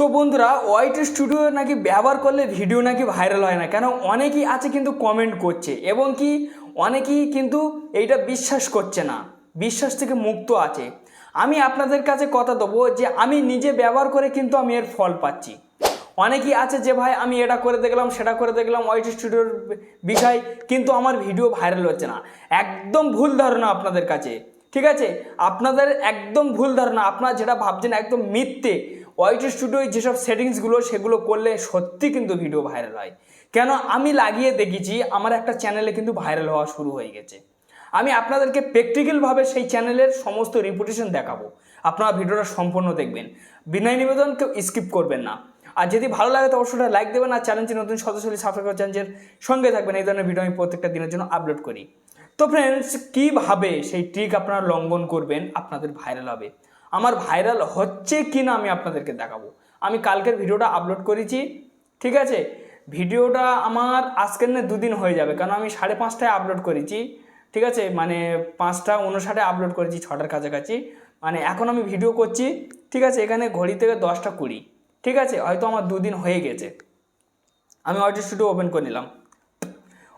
তো বন্ধুরা white studio নাকি ব্যবহার করলে ভিডিও নাকি ভাইরাল হয় না? কেন অনেকেই আছে কিন্তু কমেন্ট করছে এবং কি অনেকেই কিন্তু এইটা বিশ্বাস করছে না, বিশ্বাস থেকে মুক্ত আছে। আমি আপনাদের কাছে কথা দেবো যে আমি নিজে ব্যবহার করে কিন্তু আমি এর ফল পাচ্ছি। অনেকেই আছে যে, ভাই, আমি এটা করে দেখলাম, সেটা করে দেখলাম ওয়াইট স্টুডিওর বিষয় কিন্তু আমার ভিডিও ভাইরাল হচ্ছে না। একদম ভুল ধারণা আপনাদের কাছে, ঠিক আছে? আপনাদের একদম ভুল ধারণা, আপনারা যেটা ভাবছেন একদম মিথ্যে ওয়াইট স্টুডিওয় যেসব সেটিংসগুলো, সেগুলো করলে সত্যি কিন্তু ভিডিও ভাইরাল হয়। কেন? আমি লাগিয়ে দেখেছি আমার একটা চ্যানেলে কিন্তু ভাইরাল হওয়া শুরু হয়ে গেছে। আমি আপনাদেরকে প্র্যাকটিক্যালভাবে সেই চ্যানেলের সমস্ত রিপুটেশন দেখাবো। আপনারা ভিডিওটা সম্পূর্ণ দেখবেন। বিনয় নিবেদন কেউ স্কিপ করবেন না। আর যদি ভালো লাগে তো অবশ্যই লাইক দেবেন আর চ্যানেলটি নতুন সদস্য হলে সাবস্ক্রাইব করে চ্যানেলের সঙ্গে থাকবেন। এই ধরনের ভিডিও আমি প্রত্যেকটা দিনের জন্য আপলোড করি। তো ফ্রেন্ডস কীভাবে সেই ট্রিক আপনারা লঙ্ঘন করবেন আপনাদের ভাইরাল হবে? আমার ভাইরাল হচ্ছে কি না আমি আপনাদেরকে দেখাবো। আমি কালকের ভিডিওটা আপলোড করেছি, ঠিক আছে? ভিডিওটা আমার আজকের না দুদিন হয়ে যাবে, কারণ আমি সাড়ে পাঁচটায় আপলোড করেছি, ঠিক আছে? মানে পাঁচটা উনষাটে আপলোড করেছি, ছটার কাছাকাছি। মানে এখন আমি ভিডিও করছি, ঠিক আছে? এখানে ঘড়ি থেকে দশটা কুড়ি, ঠিক আছে? হয়তো আমার দুদিন হয়ে গেছে। আমি ওয়াইটি স্টুডিও ওপেন করে নিলাম।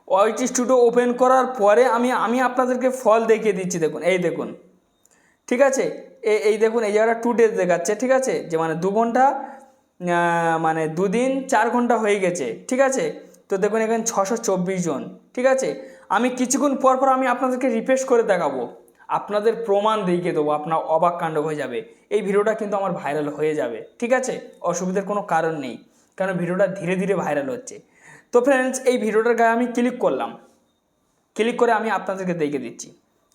ওয়াইটি স্টুডিও ওপেন করার পরে আমি আমি আপনাদেরকে ফল দেখিয়ে দিচ্ছি, দেখুন, এই দেখুন, ঠিক আছে? এই দেখুন, এই জায়গাটা টু ডেজ দেখাচ্ছে, ঠিক আছে? যে মানে দু ঘণ্টা মানে দুদিন চার ঘণ্টা হয়ে গেছে, ঠিক আছে? তো দেখুন, এখানে ছশো চব্বিশ জন, ঠিক আছে? আমি কিছুক্ষণ পর পর আমি আপনাদেরকে রিফ্রেশ করে দেখাবো। আপনাদের প্রমাণ দেখিয়ে দেবো, আপনার অবাক কাণ্ড হয়ে যাবে। এই ভিডিওটা কিন্তু আমার ভাইরাল হয়ে যাবে, ঠিক আছে? অসুবিধার কোনো কারণ নেই কারণ ভিডিওটা ধীরে ধীরে ভাইরাল হচ্ছে। তো ফ্রেন্ডস এই ভিডিওটার গায়ে আমি ক্লিক করলাম। ক্লিক করে আমি আপনাদেরকে দেখে দিচ্ছি।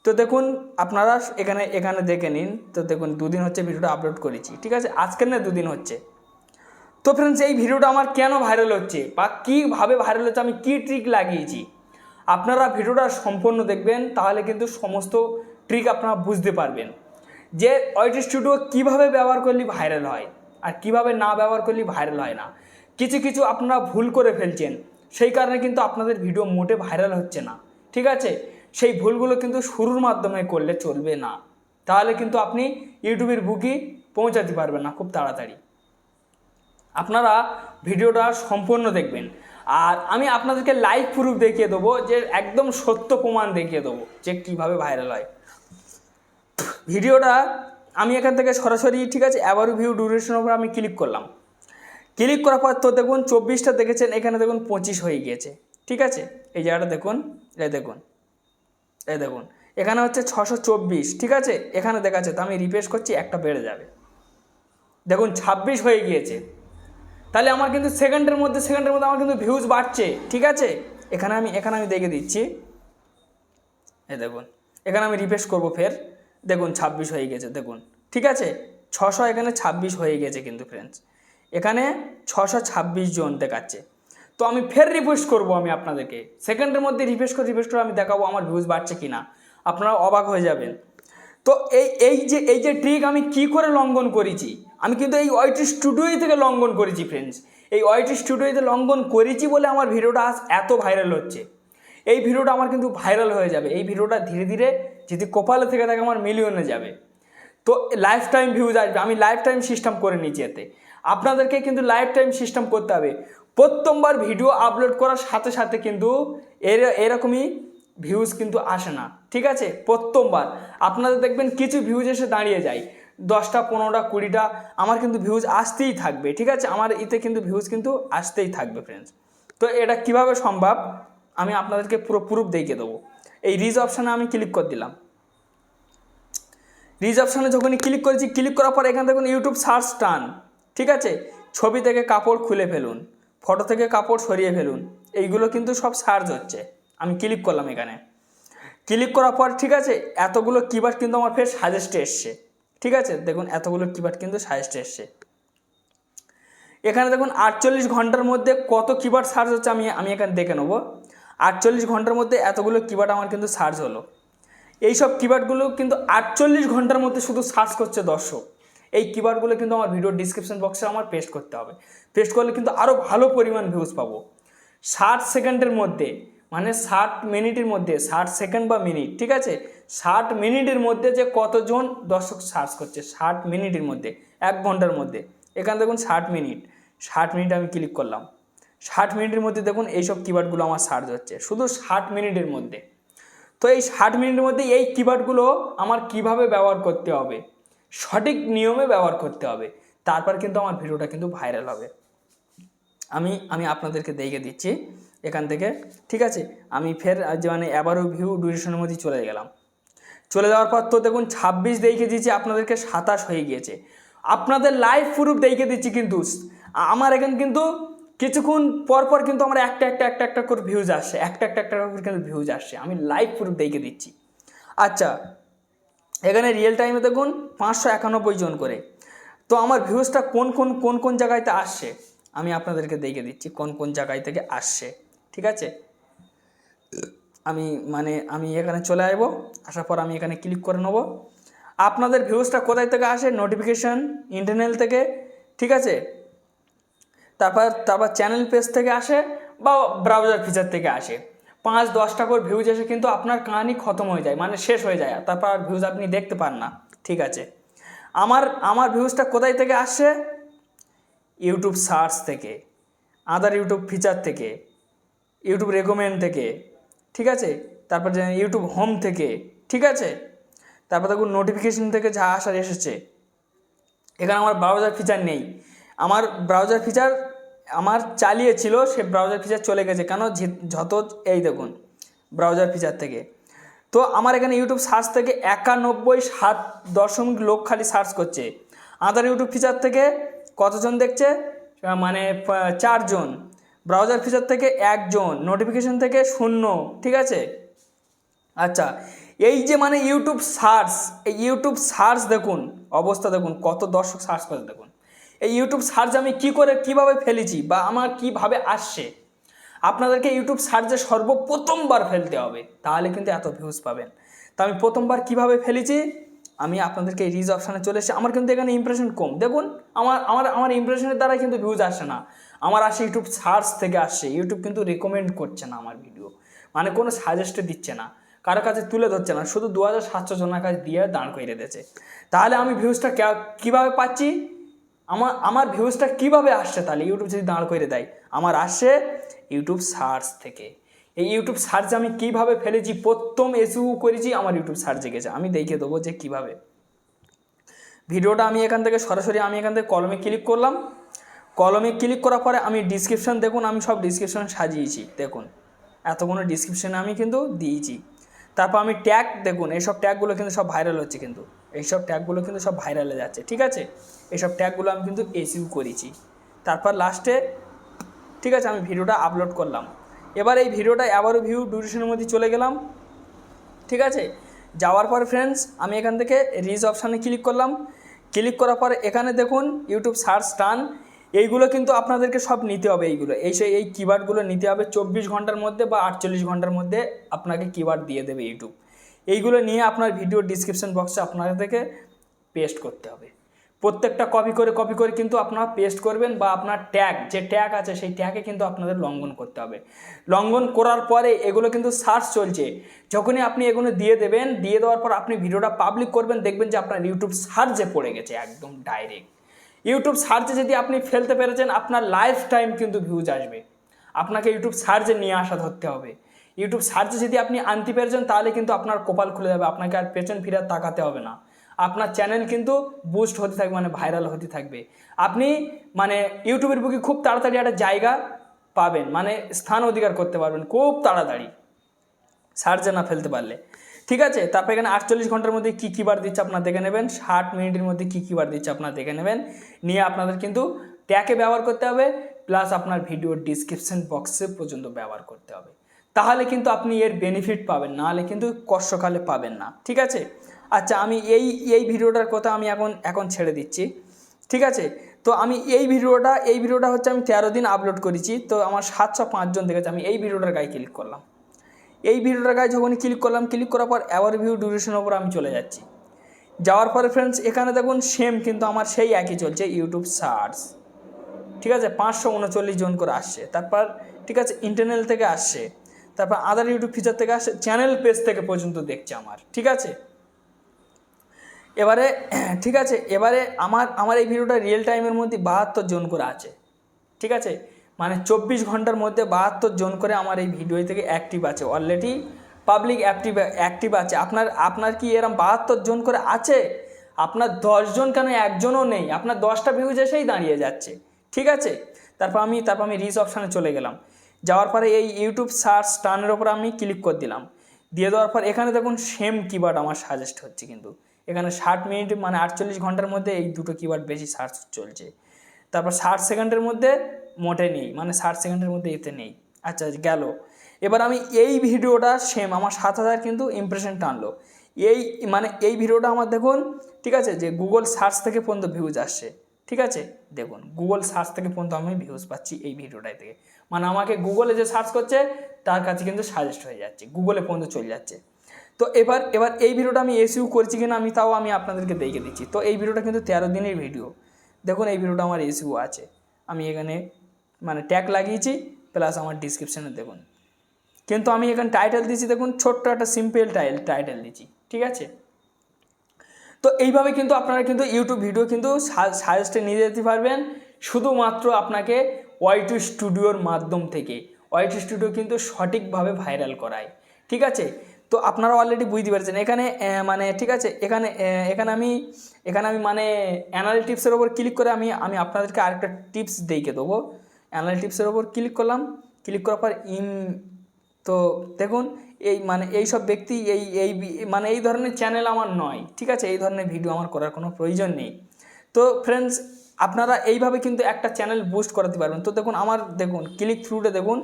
তো দেখুন, আপনারা এখানে এখানে দেখে নিন। তো দেখুন, দুদিন হচ্ছে ভিডিওটা আপলোড করেছি, ঠিক আছে? আজকের না দুদিন হচ্ছে। তো ফ্রেন্ডস এই ভিডিওটা আমার কেন ভাইরাল হচ্ছে বা কীভাবে ভাইরাল হচ্ছে, আমি কী ট্রিক লাগিয়েছি? আপনারা ভিডিওটা সম্পূর্ণ দেখবেন, তাহলে কিন্তু সমস্ত ট্রিক আপনারা বুঝতে পারবেন। যে ওয়াইটি স্টুডিও কীভাবে ব্যবহার করলে ভাইরাল হয়, আর কীভাবে না ব্যবহার করলে ভাইরাল হয় না। কিছু কিছু আপনারা ভুল করে ফেলছেন, সেই কারণে কিন্তু আপনাদের ভিডিও মোটে ভাইরাল হচ্ছে না, ঠিক আছে? সেই ভুলগুলো কিন্তু শুরুর মাধ্যমে করলে চলবে না। তাহলে কিন্তু আপনি ইউটিউবের বুকি পৌঁছাতে পারবেন না খুব তাড়াতাড়ি। আপনারা ভিডিওটা সম্পূর্ণ দেখবেন। আর আমি আপনাদেরকে লাইভ প্রুফ দেখিয়ে দেবো যে একদম সত্য প্রমাণ দেখিয়ে দেবো যে কীভাবে ভাইরাল হয়। ভিডিওটা আমি এখান থেকে সরাসরি, ঠিক আছে অ্যাভার ভিউ ডিউরেশনের উপর আমি ক্লিক করলাম। ক্লিক করার পর তো দেখুন, চব্বিশটা দেখেছেন, এখানে দেখুন পঁচিশ হয়ে গিয়েছে। ঠিক আছে? এই জায়গাটা দেখুন, এই দেখুন। এই দেখুন, এখানে হচ্ছে ছশো চব্বিশ, ঠিক আছে? এখানে দেখাচ্ছে তো আমি রিফ্রেশ করছি, একটা বেড়ে যাবে। দেখুন, ছাব্বিশ হয়ে গিয়েছে। তাহলে আমার কিন্তু সেকেন্ডের মধ্যে সেকেন্ডের মধ্যে আমার কিন্তু ভিউজ বাড়ছে, ঠিক আছে? এখানে আমি এখানে আমি দেখে দিচ্ছি। এই দেখুন, এখানে আমি রিফ্রেশ করব ফের। দেখুন, ছাব্বিশ হয়ে গেছে দেখুন, ঠিক আছে? ছশো এখানে ছাব্বিশ হয়ে গেছে কিন্তু ফ্রেন্ডস এখানে ছশো ছাব্বিশ জন দেখাচ্ছে। তো আমি ফের রিকোয়েস্ট করব আমি আপনাদেরকে। সেকেন্ডের মধ্যে রিফ্রেশ করে রিফ্রেশ করে আমি দেখাবো আমার ভিউজ বাড়ছে কি না আপনারা অবাক হয়ে যাবেন। তো এই এই যে এই যে ট্রিক আমি কি করে লঙ্ঘন করেছি? আমি কিন্তু এই ওয়াইটি স্টুডিওই থেকে লঙ্ঘন করেছি ফ্রেন্ডস এই ওয়াইটি স্টুডিওতে লঙ্ঘন করেছি বলে আমার ভিডিওটা আজ এত ভাইরাল হচ্ছে। এই ভিডিওটা আমার কিন্তু ভাইরাল হয়ে যাবে। এই ভিডিওটা ধীরে ধীরে যদি কপালে থেকে থাকে আমার মিলিয়নে যাবে। তো লাইফ টাইম ভিউজ আসবে। আমি লাইফ টাইম সিস্টেম করে নিয়েছি এতে। আপনাদেরকে কিন্তু লাইফ টাইম সিস্টেম করতে হবে। প্রথমবার ভিডিও আপলোড করার সাথে সাথে কিন্তু এর, এরকমই ভিউজ কিন্তু আসে না। ঠিক আছে? প্রথমবার আপনাদের দেখবেন কিছু ভিউজ এসে দাঁড়িয়ে যায়। দশটা, পনেরোটা, কুড়িটা, আমার কিন্তু ভিউজ আসতেই থাকবে। ঠিক আছে? আমার এতে কিন্তু ভিউজ কিন্তু আসতেই থাকবে ফ্রেন্ডস তো এটা কীভাবে সম্ভব? আমি আপনাদেরকে পুরো প্রুফ দেখিয়ে দেবো। এই রিজ অপশানে আমি ক্লিক করে দিলাম। রিজ অপশানে যখনই ক্লিক করেছি ক্লিক করার পর এখানে দেখুন ইউটিউব সার্চ টান ঠিক আছে? ছবি থেকে কাপড় খুলে ফেলুন। ফটো থেকে কাপড় সরিয়ে ফেলুন। এইগুলো কিন্তু সব সার্চ হচ্ছে। আমি ক্লিক করলাম এখানে। ক্লিক করার পর, ঠিক আছে, এতগুলো কিবার্ড কিন্তু আমার ফের সাজেস্টে এসছে। ঠিক আছে, দেখুন, এতগুলো কিবার্ড কিন্তু সাজেস্টে এসছে। এখানে দেখুন, আটচল্লিশ ঘণ্টার মধ্যে কত কিবার্ড সার্চ হচ্ছে আমি আমি এখানে দেখে নেব। আটচল্লিশ ঘণ্টার মধ্যে এতগুলো কিবার্ড আমার কিন্তু সার্চ হলো। এইসব কিবার্ডগুলো কিন্তু আটচল্লিশ ঘণ্টার মধ্যে শুধু সার্চ করছে দর্শক। এই কিবার্ডগুলো কিন্তু আমার ভিডিও ডিসক্রিপশন বক্সে আমার পেস্ট করতে হবে। পেস্ট করলে কিন্তু আরও ভালো পরিমাণ ভিউজ পাবো। ষাট সেকেন্ডের মধ্যে মানে ষাট মিনিটের মধ্যে, ষাট সেকেন্ড বা মিনিট, ঠিক আছে? ষাট মিনিটের মধ্যে যে কতজন দর্শক সার্চ করছে, ষাট মিনিটের মধ্যে, এক ঘণ্টার মধ্যে। এখানে দেখুন ষাট মিনিট। ষাট মিনিট আমি ক্লিক করলাম। ষাট মিনিটের মধ্যে দেখুন এইসব কিবোর্ডগুলো আমার সার্চ হচ্ছে। শুধু ষাট মিনিটের মধ্যে। তো এই ষাট মিনিটের মধ্যে এই কিবোর্ডগুলো আমার কীভাবে ব্যবহার করতে হবে? সঠিক নিয়মে ব্যবহার করতে হবে। তারপর কিন্তু আমার ভিডিওটা কিন্তু ভাইরাল হবে। আমি আমি আপনাদেরকে দেখে দিচ্ছি এখান থেকে, ঠিক আছে? আমি ফের যে মানে অ্যাবারও ভিউ ডিউরেশনের মধ্যে চলে গেলাম। চলে যাওয়ার পর তো দেখুন ছাব্বিশ দেখে দিচ্ছি আপনাদেরকে সাতাশ হয়ে গিয়েছে। আপনাদের লাইভ প্রুফ দেখে দিচ্ছি কিন্তু, আমার এখানে কিন্তু কিছুক্ষণ পর পর কিন্তু আমার একটা একটা একটা একটা করে ভিউজ আসছে, একটা একটা একটা করে কিন্তু ভিউজ আসছে। আমি লাইভ প্রুফ দেখে দিচ্ছি। আচ্ছা এখানে রিয়েল টাইমে দেখুন পাঁচশো একানব্বই জন করে। তো আমার ভিউজটা কোন কোন কোন কোন জায়গাতে আসছে? আমি আপনাদেরকে দেখে দিচ্ছি কোন কোন জায়গায় থেকে আসছে। ঠিক আছে? আমি মানে আমি এখানে চলে আসব। আসার পর আমি এখানে ক্লিক করে নেব। আপনাদের ভিউজটা কোথায় থেকে আসে? নোটিফিকেশান ইন্টারনেল থেকে। ঠিক আছে? তারপর তারপর চ্যানেল পেজ থেকে আসে বা ব্রাউজার ফিচার থেকে আসে। পাঁচ, দশটা করে ভিউজ এসে কিন্তু আপনার কাহানি খতম হয়ে যায় মানে শেষ হয়ে যায় তারপর আর ভিউজ আপনি দেখতে পান না। ঠিক আছে? আমার আমার ভিউজটা কোথায় থেকে আসছে? ইউটিউব সার্চ থেকে আদার ইউটিউব ফিচার থেকে ইউটিউব রেকমেন্ড থেকে, ঠিক আছে? তারপর ইউটিউব হোম থেকে, ঠিক আছে? তারপর দেখুন নোটিফিকেশন থেকে যা আসার এসেছে, এখানে আমার ব্রাউজার ফিচার নেই। আমার ব্রাউজার ফিচার আমার চালিয়েছিল, সে ব্রাউজার ফিচার চলে গেছে। কেন? যত, এই দেখুন ব্রাউজার ফিচার থেকে। তো আমার এখানে ইউটিউব সার্চ থেকে একানব্বই সাত দশমিক লোক খালি সার্চ করছে। আদার ইউটিউব ফিচার থেকে কতজন দেখছে? মানে চারজন। ব্রাউজার ফিচার থেকে একজন। নোটিফিকেশন থেকে শূন্য। ঠিক আছে? আচ্ছা এই যে মানে ইউটিউব সার্চ এই ইউটিউব সার্চ দেখুন, অবস্থা দেখুন, কত দর্শক সার্চ করে দেখুন। এই ইউটিউব সার্চ আমি কি করে, কীভাবে ফেলেছি বা আমার কীভাবে আসছে, আপনাদেরকে ইউটিউব সার্চে সর্বপ্রথমবার ফেলতে হবে, তাহলে কিন্তু এত ভিউজ পাবেন। তা আমি প্রথমবার কীভাবে ফেলেছি, আমি আপনাদেরকে রিজ অপশানে চলে এসেছি। আমার কিন্তু এখানে ইমপ্রেশন কম। দেখুন, আমার আমার আমার ইমপ্রেশনের দ্বারা কিন্তু ভিউজ আসে না। আমার আসে ইউটিউব সার্চ থেকে আসছে ইউটিউব কিন্তু রেকমেন্ড করছে না আমার ভিডিও মানে কোনো সাজেস্টে দিচ্ছে না। কারও কাছে তুলে ধরছে না। শুধু দু হাজার সাতশো জনের কাছে দিয়ে দাঁড় করে দিয়েছে। তাহলে আমি ভিউজটা কীভাবে পাচ্ছি? আমার আমার ভিউজটা কীভাবে আসছে তাহলে ইউটিউব যদি দাঁড় করে দেয়? আমার আসছে ইউটিউব সার্চ থেকে। এই ইউটিউব সার্চ আমি কীভাবে ফেলেছি? প্রথম এসু করেছি আমার ইউটিউব সার্চে গেছে আমি দেখিয়ে দেবো যে কীভাবে। ভিডিওটা আমি এখান থেকে সরাসরি আমি এখান থেকে কলমে ক্লিক করলাম। কলমে ক্লিক করার পরে আমি ডিসক্রিপশান দেখুন, আমি সব ডিসক্রিপশান সাজিয়েছি। দেখুন, এতগুলো ডিসক্রিপশানে আমি কিন্তু দিয়েছি। তারপর আমি ট্যাগ দেখুন, এইসব ট্যাগগুলো কিন্তু সব ভাইরাল হচ্ছে কিন্তু। এইসব ট্যাগগুলো কিন্তু সব ভাইরালে যাচ্ছে, ঠিক আছে? এইসব ট্যাগগুলো আমি কিন্তু এসিউ করেছি। তারপর লাস্টে ঠিক আছে, আমি ভিডিওটা আপলোড করলাম। এবার এই ভিডিওটা আবারও ভিউ ডিউরেশনের মধ্যে চলে গেলাম, ঠিক আছে? যাওয়ার পর ফ্রেন্ডস আমি এখান থেকে রিজ অপশানে ক্লিক করলাম। ক্লিক করার পর এখানে দেখুন ইউটিউব সার্চ টান এইগুলো কিন্তু আপনাদেরকে সব নিতে হবে এইগুলো। এই সেই, এই কিওয়ার্ডগুলো নিতে হবে চব্বিশ ঘণ্টার মধ্যে বা আটচল্লিশ ঘণ্টার মধ্যে আপনাকে কিওয়ার্ড দিয়ে দেবে ইউটিউব এইগুলো নিয়ে আপনার ভিডিও ডিসক্রিপশন বক্সে আপনাদেরকে পেস্ট করতে হবে। প্রত্যেকটা কপি করে কপি করে কিন্তু আপনারা পেস্ট করবেন বা আপনার ট্যাগ যে ট্যাগ আছে সেই ট্যাগে কিন্তু আপনাদের লঙ্ঘন করতে হবে। লঙ্ঘন করার পরে এগুলো কিন্তু সার্চ চলছে। যখনই আপনি এগুলো দিয়ে দেবেন, দিয়ে দেওয়ার পর আপনি ভিডিওটা পাবলিক করবেন, দেখবেন যে আপনার ইউটিউব সার্চে পড়ে গেছে একদম ডাইরেক্ট ইউটিউব সার্চে যদি আপনি ফেলতে পেরেছেন, আপনার লাইফ টাইম কিন্তু ভিউজ আসবে। আপনাকে ইউটিউব সার্চে নিয়ে আসা ধরতে হবে। ইউটিউব সার্চে যদি আপনি আনতে পেরেছেন, তাহলে কিন্তু আপনার কপাল খুলে যাবে। আপনাকে আর পেছন ফিরে তাকাতে হবে না। আপনার চ্যানেল কিন্তু বুস্ট হতে থাকবে মানে ভাইরাল হতে থাকবে। আপনি মানে ইউটিউবের বুকে খুব তাড়াতাড়ি একটা জায়গা পাবেন। মানে স্থান অধিকার করতে পারবেন, খুব তাড়াতাড়ি। সার্চে না ফেলতে পারলে। ঠিক আছে? তারপর এখানে আটচল্লিশ ঘণ্টার মধ্যে কী কী বার দিচ্ছে আপনার দেখে নেবেন। ষাট মিনিটের মধ্যে কী কী বার দিচ্ছে আপনার দেখে নেবেন। নিয়ে আপনাদের কিন্তু ট্যাকে ব্যবহার করতে হবে, প্লাস আপনার ভিডিও ডিসক্রিপশন বক্সে পর্যন্ত ব্যবহার করতে হবে। তাহলে কিন্তু আপনি এর বেনিফিট পাবেন নাহলে কিন্তু কষ্টকালে পাবেন না। ঠিক আছে? আচ্ছা আমি এই এই ভিডিওটার কথা আমি এখন এখন ছেড়ে দিচ্ছি। ঠিক আছে? তো আমি এই ভিডিওটা এই ভিডিওটা হচ্ছে আমি তেরো দিন আপলোড করেছি। তো আমার সাতশো পাঁচজন দেখেছে, আমি এই ভিডিওটার গায়ে ক্লিক করলাম। এই ভিডিওটার গায়ে যখন ক্লিক করলাম ক্লিক করার পর অ্যাওয়ার ভিউ ডিউরেশনের উপর আমি চলে যাচ্ছি। যাওয়ার পরে ফ্রেন্ডস এখানে দেখুন সেম কিন্তু আমার সেই একই চলছে ইউটিউব সার্চ ঠিক আছে? পাঁচশো উনচল্লিশ জন করে আসছে। তারপর, ঠিক আছে ইন্টারনেল থেকে আসছে। তারপর আদার ইউটিউব ফিচার থেকে আসছে চ্যানেল পেজ থেকে পর্যন্ত দেখছে আমার। ঠিক আছে? এবারে, ঠিক আছে? এবারে আমার আমার এই ভিডিওটা রিয়েল টাইমের মধ্যে বাহাত্তর জন করে আছে। ঠিক আছে? মানে চব্বিশ ঘণ্টার মধ্যে বাহাত্তর জন করে আমার এই ভিডিও থেকে অ্যাক্টিভ আছে। অলরেডি পাবলিক অ্যাক্টিভ অ্যাক্টিভ আছে। আপনার আপনার কি এরম বাহাত্তর জন করে আছে? আপনার দশজন কেন একজনও নেই? আপনার দশটা ভিউজ এসেই দাঁড়িয়ে যাচ্ছে। ঠিক আছে? তারপর আমি তারপর আমি রিচ অপশানে চলে গেলাম। যাওয়ার পরে এই ইউটিউব সার্চ টানের ওপর আমি ক্লিক করে দিলাম। দিয়ে দেওয়ার পর এখানে দেখুন সেম কিওয়ার্ড আমার সাজেস্ট হচ্ছে কিন্তু। এখানে ষাট মিনিট মানে আটচল্লিশ ঘণ্টার মধ্যে এই দুটো কিওয়ার্ড বেশি সার্চ চলছে। তারপর ষাট সেকেন্ডের মধ্যে মোটে নেই মানে ষাট সেকেন্ডের মধ্যে এতে নেই। আচ্ছা গেল। এবার আমি এই ভিডিওটা সেম আমার সাত হাজার কিন্তু ইমপ্রেশন টানলো এই মানে এই ভিডিওটা আমার দেখুন, ঠিক আছে, যে গুগল সার্চ থেকে পর্যন্ত ভিউজ আসছে, ঠিক আছে? দেখুন গুগল সার্চ থেকে পর্যন্ত আমি ভিউজ পাচ্ছি এই ভিডিওটাই থেকে। মানে আমাকে গুগলে যে সার্চ করছে, তার কাছে কিন্তু সাজেস্ট হয়ে যাচ্ছে গুগলে পর্যন্ত চলে যাচ্ছে। তো এবার এবার এই ভিডিওটা আমি এসইউ করছি কিনা আমি, তাও আমি আপনাদেরকে দেখে দিচ্ছি। তো এই ভিডিওটা কিন্তু তেরো দিনের ভিডিও দেখুন এই ভিডিওটা আমার এসইউ আছে। আমি এখানে মানে ট্যাগ লাগিয়েছি প্লাস আমার ডিসক্রিপশানে দেখুন। কিন্তু আমি এখানে টাইটেল দিয়েছি, দেখুন, ছোট্ট একটা সিম্পল টাইল টাইটেল দিয়েছি, ঠিক আছে? তো এইভাবে কিন্তু আপনারা কিন্তু ইউটিউব ভিডিও কিন্তু সাজেস্টে নিয়ে যেতে পারবেন। শুধুমাত্র আপনাকে ওয়াইটু স্টুডিওর মাধ্যম থেকে। ওয়াইটু স্টুডিও কিন্তু সঠিকভাবে ভাইরাল করায়, ঠিক আছে? তো আপনারা অলরেডি বুঝতে পারছেন। এখানে মানে ঠিক আছে? এখানে এখানে আমি এখানে আমি মানে অ্যানাল অ্যানালিটিক্সের ওপর ক্লিক করে আমি আমি আপনাদেরকে আরেকটা টিপস দেখে দেবো। অ্যানাল অ্যানালিটিক্সের ওপর ক্লিক করলাম। ক্লিক করার পর ইম তো দেখুন, এই মানে এই সব ব্যক্তি, এই এই মানে এই ধরনের চ্যানেল আমার নয়, ঠিক আছে? এই ধরনের ভিডিও আমার করার কোনো প্রয়োজন নেই। তো ফ্রেন্ডস আপনারা এইভাবে কিন্তু একটা চ্যানেল বুস্ট করাতে পারবেন। তো দেখুন, আমার, দেখুন ক্লিক থ্রুতে দেখুন,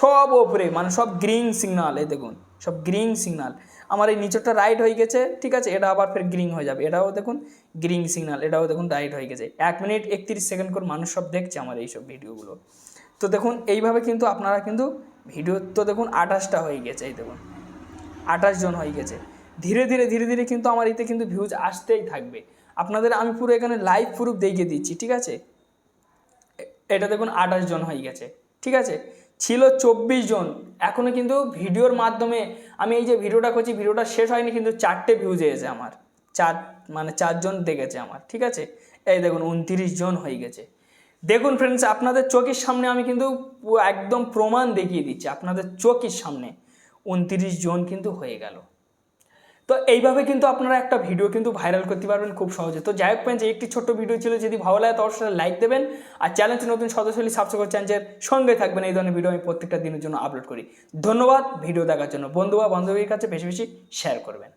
সব ওপরে মানে সব গ্রিন সিগনাল দেখুন। সব গ্রিন সিগনাল আমার এই নিচেরটা রাইট হয়ে গেছে, ঠিক আছে? এটা আবার ফের গ্রিন হয়ে যাবে। এটাও দেখুন গ্রিন সিগনাল এটাও দেখুন রাইট হয়ে গেছে। এক মিনিট একত্রিশ সেকেন্ড করে মানুষ সব দেখছে আমার এইসব ভিডিওগুলো তো দেখুন, এইভাবে কিন্তু আপনারা কিন্তু ভিডিও তো দেখুন আঠাশটা হয়ে গেছে, এই দেখুন। আঠাশ জন হয়ে গেছে। ধীরে ধীরে ধীরে ধীরে কিন্তু আমার এতে কিন্তু ভিউজ আসতেই থাকবে। আপনাদের আমি পুরো এখানে লাইভ প্রুফ দেখিয়ে দিচ্ছি, ঠিক আছে? এটা দেখুন আঠাশ জন হয়ে গেছে, ঠিক আছে? ছিল চব্বিশ জন। এখনও কিন্তু ভিডিওর মাধ্যমে আমি এই যে ভিডিওটা করছি, ভিডিওটা শেষ হয়নি কিন্তু চারটে ভিউজ এসেছে আমার। চার মানে চারজন দেখেছে আমার, ঠিক আছে? এই দেখুন, উনত্রিশ জন হয়ে গেছে। দেখুন ফ্রেন্ডস আপনাদের চোখের সামনে আমি কিন্তু একদম প্রমাণ দেখিয়ে দিচ্ছি, আপনাদের চোখের সামনে। উনতিরিশ জন কিন্তু হয়ে গেল। তো এইভাবে কিন্তু আপনারা একটা ভিডিও কিন্তু ভাইরাল করতে পারবেন খুব সহজে। তো যাই হোক ফ্রেন্ডস একটি ছোট্ট ভিডিও ছিল, যদি ভালো লাগে তো অবশ্যই লাইক দেবেন। আর চ্যানেলটি নতুন সদস্য হলে সাবস্ক্রাইব চ্যানেলের সঙ্গে থাকবেন, এই ধরনের ভিডিও আমি প্রত্যেকটা দিনের জন্য আপলোড করি। ধন্যবাদ ভিডিও দেখার জন্য। বন্ধু বা বান্ধবীর কাছে বেশি বেশি শেয়ার করবেন।